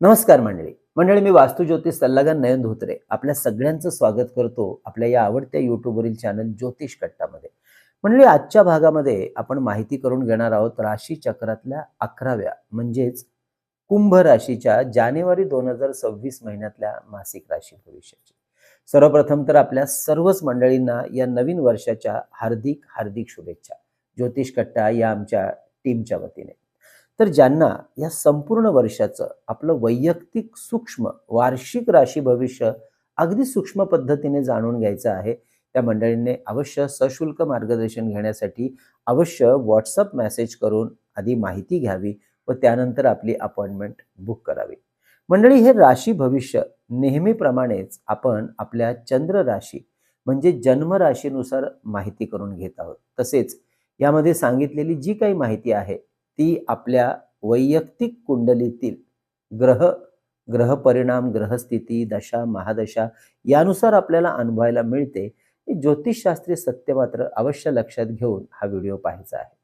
नमस्कार मंडळी. मंडळी मी वास्तुज्योतिष सल्लागार नयन धोत्रे. आपल्या सगळ्यांचं स्वागत करतो आपल्या या आवडत्या युट्यूबवरील चॅनल ज्योतिष कट्टामध्ये. मंडळी आजच्या भागामध्ये आपण माहिती करून घेणार आहोत राशी चक्रातल्या अकराव्या म्हणजेच कुंभ राशीच्या जानेवारी दोन हजार सव्वीस महिन्यातल्या मासिक राशी भविष्याची. सर्वप्रथम तर आपल्या सर्वच मंडळींना या नवीन वर्षाच्या हार्दिक हार्दिक शुभेच्छा. ज्योतिष कट्टा या आमच्या टीमच्या वतीने. तर ज्यांना या संपूर्ण वर्षाचं आपलं वैयक्तिक सूक्ष्म वार्षिक राशी भविष्य अगदी सूक्ष्म पद्धतीने जाणून घ्यायचं आहे त्या मंडळींनी अवश्य सशुल्क मार्गदर्शन घेण्यासाठी अवश्य व्हॉट्सअप मेसेज करून आधी माहिती घ्यावी व त्यानंतर आपली अपॉइंटमेंट बुक करावी. मंडळी हे राशी भविष्य नेहमीप्रमाणेच आपण आपल्या चंद्र राशी म्हणजे जन्म राशीनुसार माहिती करून घेत आहोत. तसेच यामध्ये सांगितलेली जी काही माहिती आहे ती आपल्या वैयक्तिक कुंडलीतील ग्रह ग्रह परिणाम ग्रहस्थिती दशा महादशा यानुसार आपल्याला अनुभवायला मिळते. ज्योतिषशास्त्रीय सत्य मात्र अवश्य लक्षात घेऊन हा व्हिडिओ पाहायचा आहे.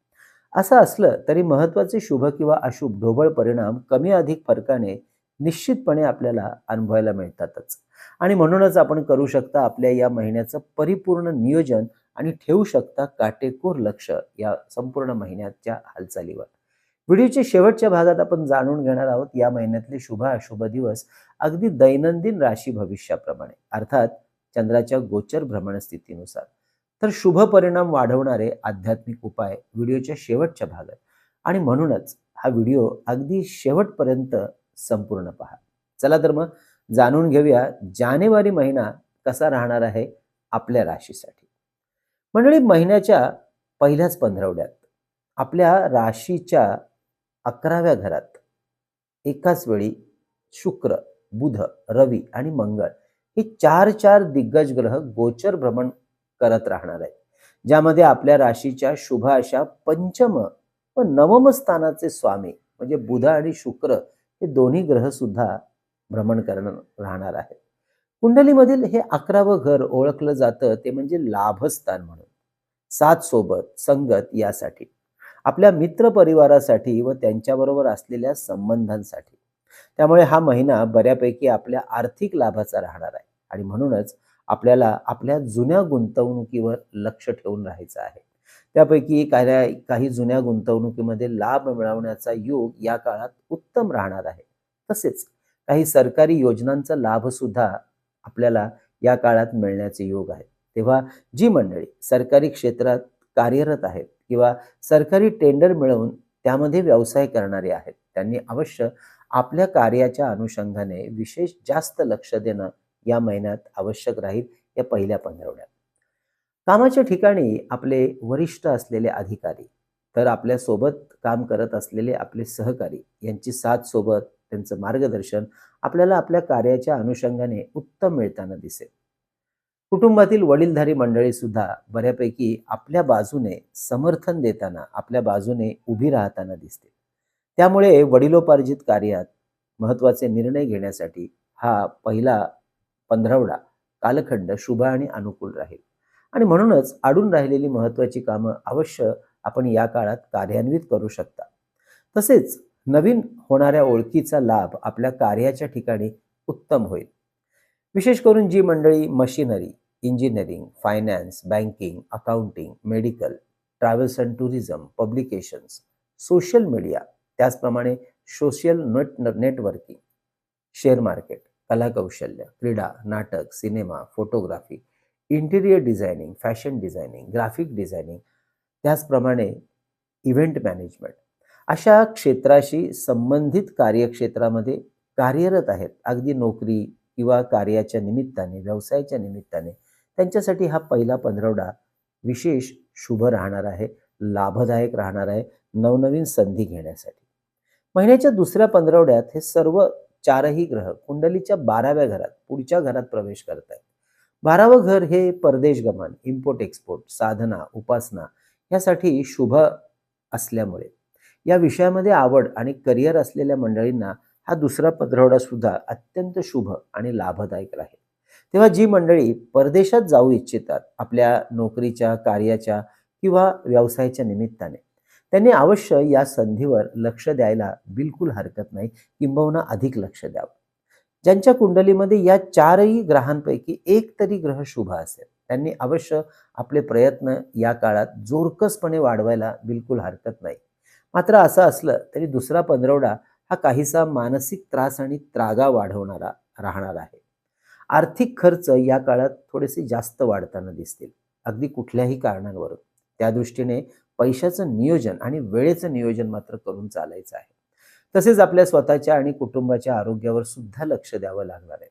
असं असलं तरी महत्त्वाचे शुभ किंवा अशुभ ढोबळ परिणाम कमी अधिक फरकाने निश्चितपणे आपल्याला अनुभवायला मिळतातच. आणि म्हणूनच आपण करू शकता आपल्या या महिन्याचं परिपूर्ण नियोजन आणि ठेवू शकता काटेकोर लक्ष या संपूर्ण महिन्याच्या हालचालीवर. व्हिडिओच्या शेवटच्या भागात आपण जाणून घेणार आहोत या महिन्यातले शुभ अशुभ दिवस अगदी दैनंदिन राशी भविष्याप्रमाणे. अर्थात चंद्राच्या गोचर भ्रमण स्थितीनुसार. तर शुभ परिणाम वाढवणारे आध्यात्मिक उपाय व्हिडिओच्या शेवटच्या भागात. आणि म्हणूनच हा व्हिडिओ अगदी शेवटपर्यंत संपूर्ण पहा. चला तर मग जाणून घेऊया जानेवारी महिना कसा राहणार आहे आपल्या राशीसाठी. मंडळी महिन्याच्या पहिल्याच पंधरवड्यात आपल्या राशीच्या अकराव्या घरात. एकाच वेळी शुक्र बुध रवी आणि मंगळ हे चार चार दिग्गज ग्रह गोचर भ्रमण करत राहणार आहेत. ज्यामध्ये आपल्या राशीच्या शुभ अशा पंचम व नवम स्थानाचे स्वामी म्हणजे बुध आणि शुक्र हे दोन्ही ग्रह सुद्धा भ्रमण करणं राहणार आहेत. कुंडलीमधील हे अकरावं घर ओळखलं जातं ते म्हणजे लाभस्थान म्हणून. सात सोबत संगत यासाठी. आपल्या मित्र परिवारासाठी व त्यांच्याबरोबर असलेल्या संबंधांसाठी. त्यामुळे हा महिना बऱ्यापैकी आपल्या आर्थिक लाभाचा राहणार आहे. आणि म्हणूनच आपल्याला आपल्या जुन्या गुंतवणुकीवर लक्ष ठेवून राहायचं आहे. त्यापैकी काही काही जुन्या गुंतवणुकीमध्ये लाभ मिळवण्याचा योग या काळात उत्तम राहणार आहे. तसेच काही सरकारी योजनांचा लाभ सुद्धा आपल्याला या काळात मिळण्याचे योग आहे. तेव्हा जी मंडळी सरकारी क्षेत्रात कार्यरत आहेत किंवा सरकारी टेंडर मिळवून त्यामध्ये व्यवसाय करणारे आहेत. त्यांनी अवश्य आपल्या कार्याच्या अनुषंगाने विशेष जास्त लक्ष देणं या महिन्यात आवश्यक राहील या पहिल्या पंधरवड्यात. कामाच्या ठिकाणी आपले वरिष्ठ असलेले अधिकारी तर आपल्यासोबत काम करत असलेले आपले सहकारी यांची साथ सोबत त्यांचं मार्गदर्शन आपल्याला आपल्या कार्याच्या अनुषंगाने उत्तम मिळताना दिसेल. कुटुंबातील वडीलधारी मंडळी सुद्धा बऱ्यापैकी आपल्या बाजूने समर्थन देताना आपल्या बाजूने उभी राहताना दिसते त्यामुळे वडिलोपार्जित कार्यात महत्त्वाचे निर्णय घेण्यासाठी हा पहिला पंधरवडा कालखंड शुभ आणि अनुकूल राहील. आणि म्हणूनच अडून राहिलेली महत्वाची कामं अवश्य आपण या काळात कार्यान्वित करू शकता. तसेच नवीन होणाऱ्या ओळखीचा लाभ आपल्या कार्याच्या ठिकाणी उत्तम होईल. विशेष करून जी मंडळी machinery engineering finance banking accounting medical travels and tourism publications social media त्याचप्रमाणे social net networking share market कलाकौशल्य क्रीडा नाटक cinema photography interior designing fashion designing graphic designing त्याचप्रमाणे इव्हेंट मॅनेजमेंट अशा क्षेत्राशी संबंधित कार्यक्षेत्रामध्ये कार्यरत आहेत. अगदी नोकरी किंवा कार्याच्या निमित्ताने व्यवसायाच्या निमित्ताने त्यांच्यासाठी हा पहिला पंधरवडा विशेष शुभ राहणार आहे लाभदायक राहणार आहे नवनवीन संधी घेण्यासाठी. महिन्याच्या दुसऱ्या पंधरवड्यात हे सर्व चारही ग्रह कुंडलीच्या बाराव्या घरात पुढच्या घरात प्रवेश करत आहेत बारावं घर हे परदेश गमन इम्पोर्ट एक्सपोर्ट साधना उपासना यासाठी शुभ असल्यामुळे. या विषयामध्ये आवड आणि करिअर असलेल्या मंडळींना हा दुसरा पंधरवडा सुद्धा अत्यंत शुभ आणि लाभदायक राहील. तेव्हा जी मंडळी परदेशात जाऊ इच्छितात आपल्या नोकरीच्या कार्याच्या किंवा व्यवसायाच्या निमित्ताने त्यांनी अवश्य या संधीवर लक्ष द्यायला बिलकुल हरकत नाही किंबहुना अधिक लक्ष द्यावं. ज्यांच्या कुंडलीमध्ये या चारही ग्रहांपैकी एक तरी ग्रह शुभ असेल त्यांनी अवश्य आपले प्रयत्न या काळात जोरकसपणे वाढवायला बिलकुल हरकत नाही. मात्र असं असलं तरी दुसरा पंधरवडा हा काहीसा मानसिक त्रास आणि त्रागा वाढवणारा राहणार आहे. आर्थिक खर्च या काळात थोडेसे जास्त वाढताना दिसतील. अगदी कुठल्याही कारणांवरून. त्या दृष्टीने पैशाचं नियोजन आणि वेळेचं नियोजन मात्र करून चालायचं आहे. तसेच आपल्या स्वतःच्या आणि कुटुंबाच्या आरोग्यावर सुद्धा लक्ष द्यावं लागणार आहे.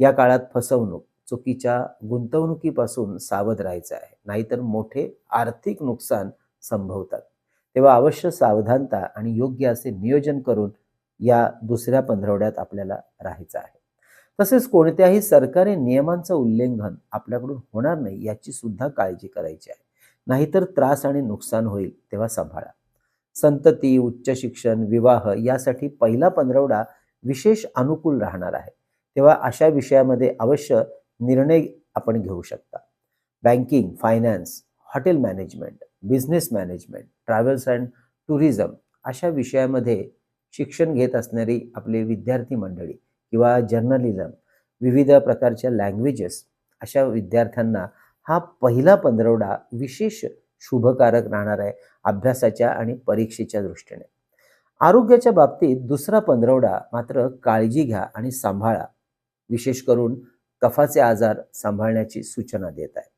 या काळात फसवणूक चुकीच्या गुंतवणुकीपासून सावध राहायचं आहे. नाहीतर मोठे आर्थिक नुकसान संभवतात. तेव्हा अवश्य सावधानता आणि योग्य असे नियोजन करून या दुसऱ्या पंधरवड्यात आपल्याला राहायचं आहे. तसेच कोणत्याही सरकारी नियमांचं उल्लंघन आपल्याकडून होणार नाही याची सुद्धा काळजी करायची आहे. नाहीतर त्रास आणि नुकसान होईल तेव्हा सांभाळा. संतती उच्च शिक्षण विवाह यासाठी पहिला पंधरवडा विशेष अनुकूल राहणार आहे. तेव्हा अशा विषयामध्ये अवश्य निर्णय आपण घेऊ शकता. Banking finance hotel management business management travels and tourism अशा विषयामध्ये शिक्षण घेत असणारी आपली विद्यार्थी मंडळी किंवा जर्नलिझम विविध प्रकारच्या लँग्वेजेस अशा विद्यार्थ्यांना हा पहिला पंधरवडा विशेष शुभकारक राहणार आहे अभ्यासाच्या आणि परीक्षेच्या दृष्टीने. आरोग्याच्या बाबतीत दुसरा पंधरवडा मात्र काळजी घ्या आणि सांभाळा विशेष करून कफाचे आजार सांभाळण्याची सूचना देत आहे.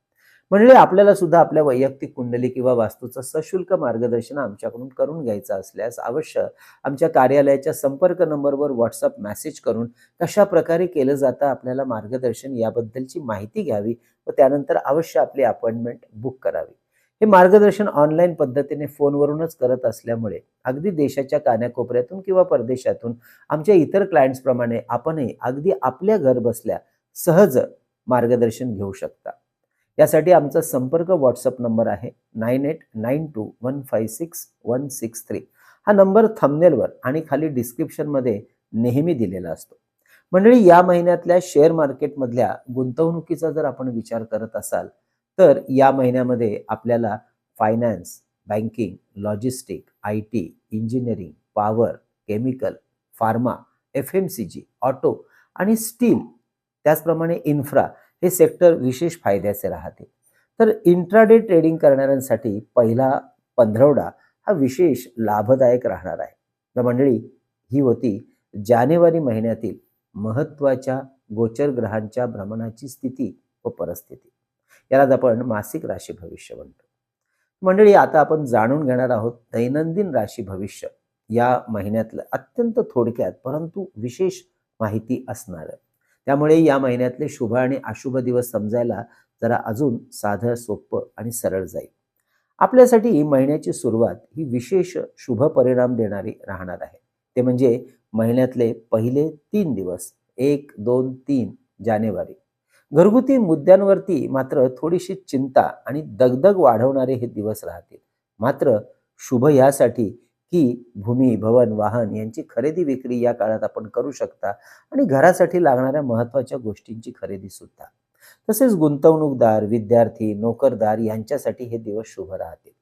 म्हणजे आपल्याला सुद्धा आपल्या वैयक्तिक कुंडली किंवा वास्तूचं सशुल्क मार्गदर्शन आमच्याकडून करून घ्यायचं असल्यास अवश्य आमच्या कार्यालयाच्या संपर्क नंबरवर व्हॉट्सअप मेसेज करून कशा प्रकारे केलं जातं आपल्याला मार्गदर्शन याबद्दलची माहिती घ्यावी व त्यानंतर अवश्य आपली अपॉइंटमेंट बुक करावी. हे मार्गदर्शन ऑनलाईन पद्धतीने फोनवरूनच करत असल्यामुळे अगदी देशाच्या कान्याकोपऱ्यातून किंवा परदेशातून आमच्या इतर क्लायंट्सप्रमाणे आपणही अगदी आपल्या घर बसल्या सहज मार्गदर्शन घेऊ शकता. यासाठी आमचा संपर्क व्हॉट्सअप नंबर आहे nine eight nine two one five six one six three. हा नंबर थंबनेलवर आणि खाली डिस्क्रिप्शनमध्ये नेहमी दिलेला असतो. मंडळी या महिन्यातल्या शेअर मार्केटमधल्या गुंतवणुकीचा जर आपण विचार करत असाल तर या महिन्यामध्ये आपल्याला finance banking logistic I T engineering power chemical pharma F M C G auto आणि स्टील त्याचप्रमाणे इन्फ्रा हे सेक्टर विशेष फायद्याचे राहते. तर इंट्राडे ट्रेडिंग करणाऱ्यांसाठी पहिला पंधरवडा हा विशेष लाभदायक राहणार आहे. तर मंडळी ही होती जानेवारी महिन्यातील महत्त्वाच्या गोचर ग्रहांच्या भ्रमणाची स्थिती व परिस्थिती. यालाच आपण मासिक राशी भविष्य म्हणतो. मंडळी आता आपण जाणून घेणार आहोत दैनंदिन राशी भविष्य. या महिन्यातलं अत्यंत थोडक्यात परंतु विशेष माहिती असणारं. त्यामुळे या महिन्यातले शुभ आणि अशुभ दिवस समजायला जरा अजून साधं सोपं आणि सरळ जाईल. आपल्यासाठी महिन्याची सुरुवात ही विशेष शुभ परिणाम देणारी राहणार आहे. ते म्हणजे महिन्यातले पहिले तीन दिवस एक दोन तीन जानेवारी. घरगुती मुद्द्यांवरती मात्र थोडीशी चिंता आणि दगदग वाढवणारे हे दिवस राहतील. मात्र शुभ यासाठी की भूमी भवन वाहन यांची खरेदी विक्री या काळात आपण करू शकता आणि घरासाठी लागणाऱ्या महत्त्वाच्या गोष्टींची खरेदी सुद्धा. तसेच गुंतवणूकदार विद्यार्थी नोकरदार यांच्यासाठी हे दिवस शुभ राहतील.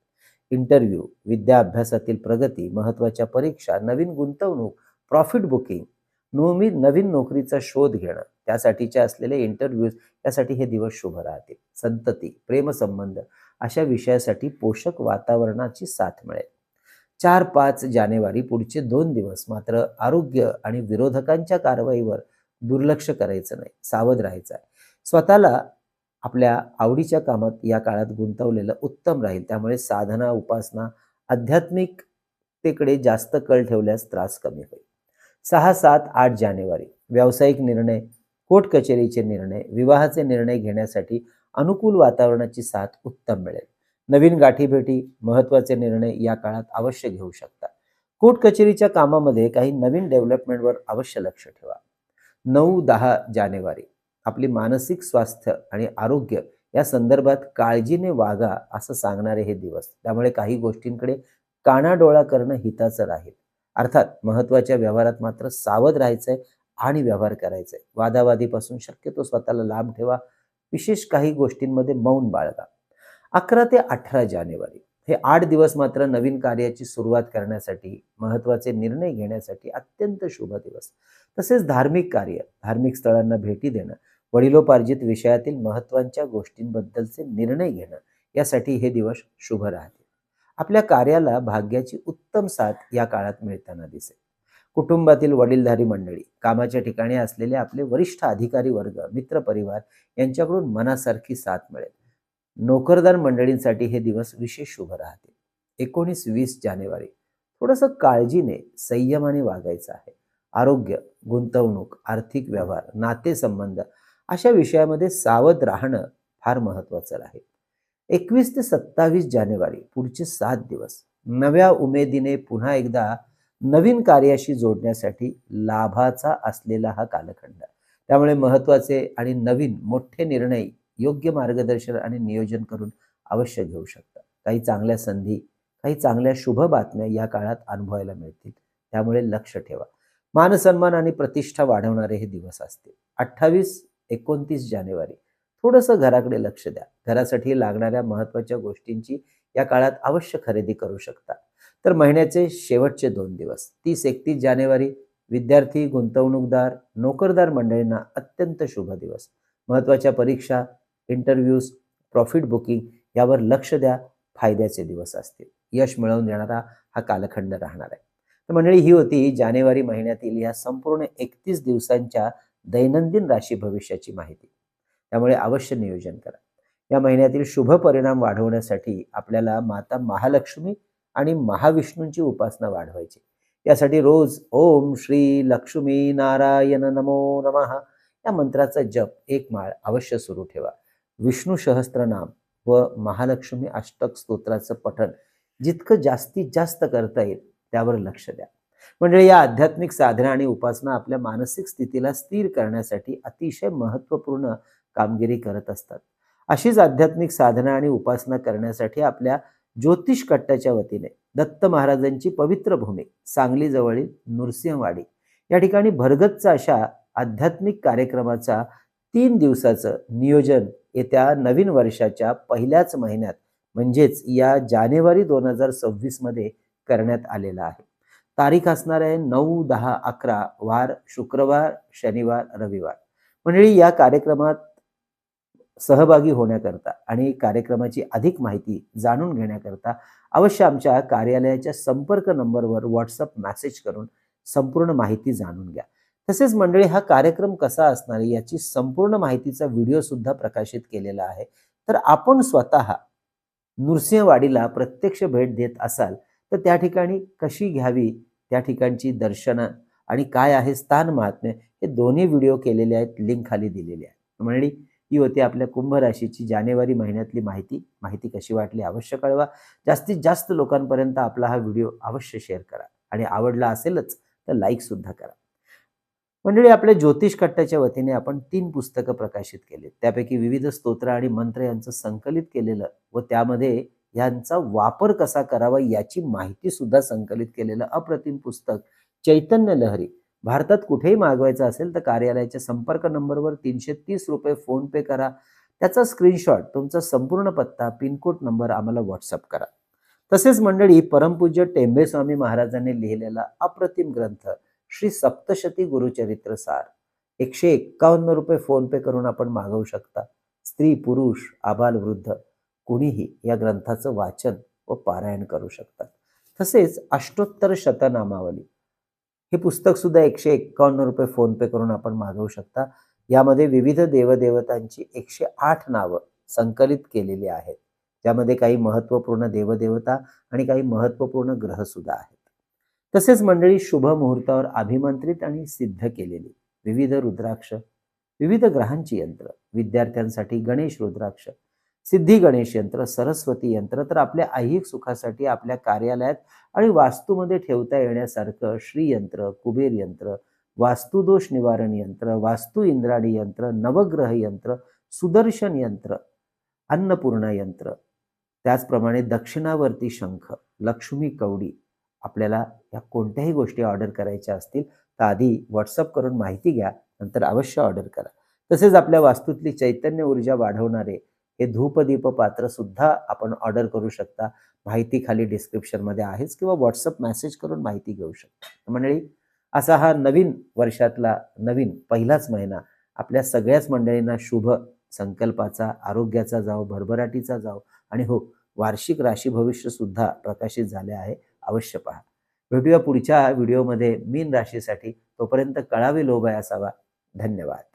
इंटरव्ह्यू विद्या अभ्यासातील प्रगती महत्त्वाच्या परीक्षा नवीन गुंतवणूक प्रॉफिट बुकिंग नेहमी नवीन नोकरीचा शोध घेणं त्यासाठीचे असलेले इंटरव्ह्यूज यासाठी हे दिवस शुभ राहतील. संतती प्रेमसंबंध अशा विषयासाठी पोषक वातावरणाची साथ मिळेल. चार पाच जानेवारी पुढचे दोन दिवस मात्र आरोग्य आणि विरोधकांच्या कारवाईवर दुर्लक्ष करायचं नाही सावध राहायचं आहे. स्वतःला आपल्या आवडीच्या कामात या काळात गुंतवलेलं उत्तम राहील. त्यामुळे साधना उपासना आध्यात्मिकतेकडे जास्त कल ठेवल्यास त्रास कमी होईल. सहा सात आठ जानेवारी व्यावसायिक निर्णय कोर्ट कचेरीचे निर्णय विवाहाचे निर्णय घेण्यासाठी अनुकूल वातावरणाची साथ उत्तम मिळेल. नवीन गाठीभेटी महत्त्वाचे निर्णय या काळात अवश्य घेऊ शकता. कोर्ट कचेरीच्या कामामध्ये काही नवीन डेव्हलपमेंटवर अवश्य लक्ष ठेवा. नऊ दहा जानेवारी आपली मानसिक स्वास्थ्य आणि आरोग्य या संदर्भात काळजीने वागा असं सांगणारे हे दिवस. त्यामुळे काही गोष्टींकडे कानाडोळा करणं हिताचं राहील. अर्थात महत्त्वाच्या व्यवहारात मात्र सावध राहायचंय आणि व्यवहार करायचंय. वादावादीपासून शक्यतो स्वतःला लांब ठेवा. विशेष काही गोष्टींमध्ये मौन बाळगा. अकरा ते अठरा जानेवारी. हे आठ दिवस मात्र नवीन कार्याची सुरुवात करण्यासाठी महत्त्वाचे निर्णय घेण्यासाठी अत्यंत शुभ दिवस. तसेच धार्मिक कार्य धार्मिक स्थळांना भेटी देणं वडिलोपार्जित विषयातील महत्त्वाच्या गोष्टींबद्दलचे निर्णय घेणं यासाठी हे दिवस शुभ राहतील. आपल्या कार्याला भाग्याची उत्तम साथ या काळात मिळताना दिसेल. कुटुंबातील वडीलधारी मंडळी कामाच्या ठिकाणी असलेले आपले वरिष्ठ अधिकारी वर्ग मित्रपरिवार यांच्याकडून मनासारखी साथ मिळेल. नोकरदार मंडळींसाठी हे दिवस विशेष शुभ राहतील एकोणीस वीस जानेवारी. थोडंसं काळजीने संयमाने वागायचं आहे. आरोग्य गुंतवणूक आर्थिक व्यवहार नातेसंबंध अशा विषयामध्ये सावध राहणं फार महत्वाचं राहील एकवीस ते सत्तावीस जानेवारी पुढचे सात दिवस. नव्या उमेदीने पुन्हा एकदा नवीन कार्याशी जोडण्यासाठी लाभाचा असलेला हा कालखंड. त्यामुळे महत्त्वाचे आणि नवीन मोठे निर्णय योग्य मार्गदर्शन आणि नियोजन करून अवश्य घेऊ शकता. काही चांगल्या संधी काही चांगल्या शुभ बातम्या या काळात अनुभवायला मिळतील. त्यामुळे लक्ष ठेवा. मानसन्मान आणि प्रतिष्ठा वाढवणारे हे दिवस असतील. अठ्ठावीस एकोणतीस जानेवारी. थोडंसं घराकडे लक्ष द्या. घरासाठी लागणाऱ्या महत्त्वाच्या गोष्टींची या काळात अवश्य खरेदी करू शकता. तर महिन्याचे शेवटचे दोन दिवस. तीस एकतीस जानेवारी. विद्यार्थी गुंतवणूकदार नोकरदार मंडळींना अत्यंत शुभ दिवस. महत्त्वाच्या परीक्षा इंटरव्ह्यूज प्रॉफिट बुकिंग यावर लक्ष द्या. फायद्याचे दिवस असतील. यश मिळवून देणारा हा कालखंड राहणार आहे. तर मंडळी ही होती जानेवारी महिन्यातील या संपूर्ण एकतीस दिवसांच्या दैनंदिन राशी भविष्याची माहिती. त्यामुळे अवश्य नियोजन करा. या महिन्यातील शुभ परिणाम वाढवण्यासाठी आपल्याला माता महालक्ष्मी आणि महाविष्णूंची उपासना वाढवायची. यासाठी रोज ओम श्री लक्ष्मी नारायण नमो नमः या मंत्राचा जप एक माळ अवश्य सुरू ठेवा. विष्णू सहस्त्रनाम व महालक्ष्मी अष्टक स्तोत्राचं पठण जितकं जास्तीत जास्त करता येईल त्यावर लक्ष द्या. म्हणजे या आध्यात्मिक साधना आणि उपासना आपल्या मानसिक स्थितीला स्थिर करण्यासाठी अतिशय महत्त्वपूर्ण कामगिरी करत असतात. अशीच आध्यात्मिक साधना आणि उपासना करण्यासाठी आपल्या ज्योतिष कट्ट्याच्या वतीने दत्त महाराजांची पवित्र भूमी सांगलीजवळील नृसिंहवाडी या ठिकाणी भरगतचा अशा आध्यात्मिक कार्यक्रमाचा तीन दिवसाचं नियोजन येत्या नवीन वर्षाच्या पहिल्याच महिन्यात म्हणजेच या जानेवारी दोन हजार सव्वीसमध्ये करण्यात आलेला आहे. तारीख असणार आहे नऊ दहा अकरा वार शुक्रवार शनिवार रविवार. मंडळी या कार्यक्रमात सहभागी होण्याकरता आणि कार्यक्रमाची अधिक माहिती जाणून घेण्याकरता अवश्य आमच्या कार्यालयाच्या संपर्क नंबरवर व्हॉट्सअप मेसेज करून संपूर्ण माहिती जाणून घ्या. तसेच मंडळी हा कार्यक्रम कसा असणार याची संपूर्ण माहितीचा व्हिडिओ सुद्धा प्रकाशित केलेला आहे. तर आपण स्वतः नृसिंहवाडीला प्रत्यक्ष भेट देत असाल तर त्या ठिकाणी कशी घ्यावी त्या ठिकाणची दर्शनं आणि काय आहे स्थान महात्म्य हे दोन्ही व्हिडिओ केलेले आहेत लिंक खाली दिलेली आहे मंडळी ही होती आपल्या कुंभ राशीची जानेवारी महिन्यातली माहिती. माहिती कशी वाटली अवश्य कळवा. जास्तीत जास्त लोकांपर्यंत आपला हा व्हिडिओ अवश्य शेअर करा. आणि आवडला असेलच तर लाईकसुद्धा करा. मंडळी आपल्या ज्योतिष कट्ट्याच्या वतीने आपण तीन पुस्तकं प्रकाशित केली त्यापैकी विविध स्तोत्र आणि मंत्र यांचं संकलित केलेलं व त्यामध्ये यांचा वापर कसा करावा याची माहिती सुद्धा संकलित केलेलं अप्रतिम पुस्तक चैतन्य लहरी. भारतात कुठेही मागवायचं असेल तर कार्यालयाच्या संपर्क नंबरवर तीनशे तीस रुपये फोन पे करा. त्याचा स्क्रीनशॉट तुमचा संपूर्ण पत्ता पिनकोड नंबर आम्हाला व्हॉट्सअप करा. तसेच मंडळी परमपूज्य टेंबे स्वामी महाराजांनी लिहिलेला अप्रतिम ग्रंथ श्री सप्तशती गुरुचरित्र सार. एकशे एक्कावन्न रुपये फोन पे करून आपण मागवू शकता. स्त्री पुरुष आबाल वृद्ध कुणीही या ग्रंथाचं वाचन व पारायण करू शकतात. तसेच अष्टोत्तर शतनामावली. हे पुस्तक सुद्धा एकशे एक्कावन्न रुपये फोन पे करून आपण मागवू शकता. यामध्ये विविध देवदेवतांची एकशे आठ नावं संकलित केलेली आहेत. ज्यामध्ये काही महत्त्वपूर्ण देवदेवता आणि काही महत्त्वपूर्ण ग्रह सुद्धा आहेत. तसेच मंडळी शुभ मुहूर्तावर अभिमंत्रित आणि सिद्ध केलेली विविध रुद्राक्ष विविध ग्रहांची यंत्र विद्यार्थ्यांसाठी गणेश रुद्राक्ष सिद्धी गणेश यंत्र सरस्वती यंत्र तर आपल्या ऐहिक सुखासाठी आपल्या कार्यालयात आणि वास्तूमध्ये ठेवता येण्यासारखं श्रीयंत्र कुबेर यंत्र वास्तुदोष निवारण यंत्र वास्तू इंद्राणी यंत्र नवग्रह यंत्र सुदर्शन यंत्र अन्नपूर्णा यंत्र त्याचप्रमाणे दक्षिणावर्ती शंख लक्ष्मी कवडी आपल्याला या कोणत्याही गोष्टी ऑर्डर करायच्या असतील तर आधी व्हॉट्सअप करून माहिती घ्या नंतर अवश्य ऑर्डर करा. तसेच आपल्या वास्तूतली चैतन्य ऊर्जा वाढवणारे हे धूपदीप पात्र सुद्धा आपण ऑर्डर करू शकता. माहिती खाली डिस्क्रिप्शनमध्ये आहेच किंवा व्हॉट्सअप मेसेज करून माहिती घेऊ शकता. मंडळी असा हा नवीन वर्षातला नवीन पहिलाच महिना. आपल्या सगळ्याच मंडळींना शुभ संकल्पाचा आरोग्याचा जाव भरभराटीचा जाव. आणि हो वार्षिक राशी भविष्य सुद्धा प्रकाशित झाले आहे. अवश्य पहा. भेटूया पुढच्या व्हिडिओमध्ये मीन राशीसाठी. तोपर्यंत कळावे लोभ आहे असावा धन्यवाद.